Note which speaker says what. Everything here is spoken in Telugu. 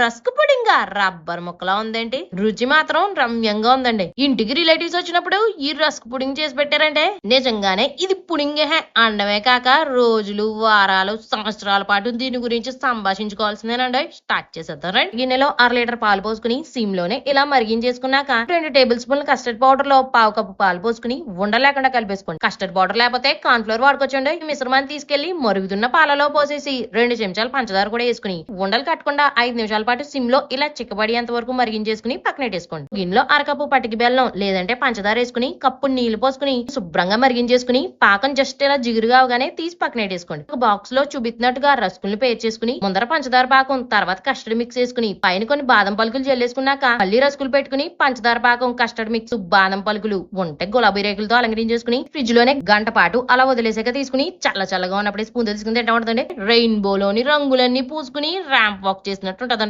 Speaker 1: రస్క్ పుడింగ్ రబ్బర్ ముక్కలా ఉందేంటి? రుచి మాత్రం రమ్యంగా ఉందండి. ఇంటికి రిలేటివ్స్ వచ్చినప్పుడు ఈ రస్క్ పుడింగ్ చేసి పెట్టారంటే నిజంగానే ఇది పుడింగే హే. అండమే కాక రోజులు వారాలు సంవత్సరాల పాటు దీని గురించి సంభాషించుకోవాల్సిందేనండి. స్టార్ట్ చేసేద్దాం రండి. గిన్నెలో అర లీటర్ పాలు పోసుకుని సిమ్లోనే ఇలా మరిగించేసుకున్నాక రెండు టేబుల్ స్పూన్ల కస్టర్డ్ పౌడర్లో పావు కప్పు పాలు పోసుకుని ఉండ లేకుండా కలిపేసుకోండి. కస్టర్డ్ పౌడర్ లేకపోతే కార్న్ ఫ్లోర్ వాడుకోవచ్చండి. ఈ మిశ్రమాన్ని తీసుకెళ్ళి మరుగుతున్న పాలలో పోసేసి రెండు చెంచాలు పంచదార కూడా వేసుకుని ఉండలు కట్టకుండా ఐదు నిమిషాల పాటు సిమ్లో ఇలా చిక్కబడేంత వరకు మరిగించేసుకుని పక్కనెట్టేసుకోండి గిన్నెలో అరకప్పు పటికి బెల్లం లేదంటే పంచదార వేసుకుని కప్పు నీళ్ళు పోసుకుని శుభ్రంగా మరిగించేసుకుని పాకం జస్ట్ ఇలా జిగురుగా అవగానే తీసి పక్కనెట్టేసుకోండి ఒక బాక్స్లో చూపిస్తున్నట్టుగా రస్కుల్ని పేర్ చేసుకుని ముందర పంచదార పాకం తర్వాత కస్టర్డ్ మిక్స్ వేసుకుని పైన కొన్ని బాదం పలుకులు జల్లేసుకున్నాక మళ్ళీ రస్కులు పెట్టుకుని పంచదార పాకం కస్టర్డ్ మిక్స్ బాదం పలుకులు ఉంటే గులాబీ రేకులతో అలంకరించేసుకుని ఫ్రిడ్జ్లోనే గంట పాటు అలా వదిలేసాక తీసుకుని చల్ల చల్లగా ఉన్నప్పుడే స్పూన్ తీసుకుని తింటా ఉంటుందండి. రెయిన్బోలోని రంగులన్నీ పూసుకుని ర్యాంప్ వాక్ చేసినట్టు ఉంటుందండి.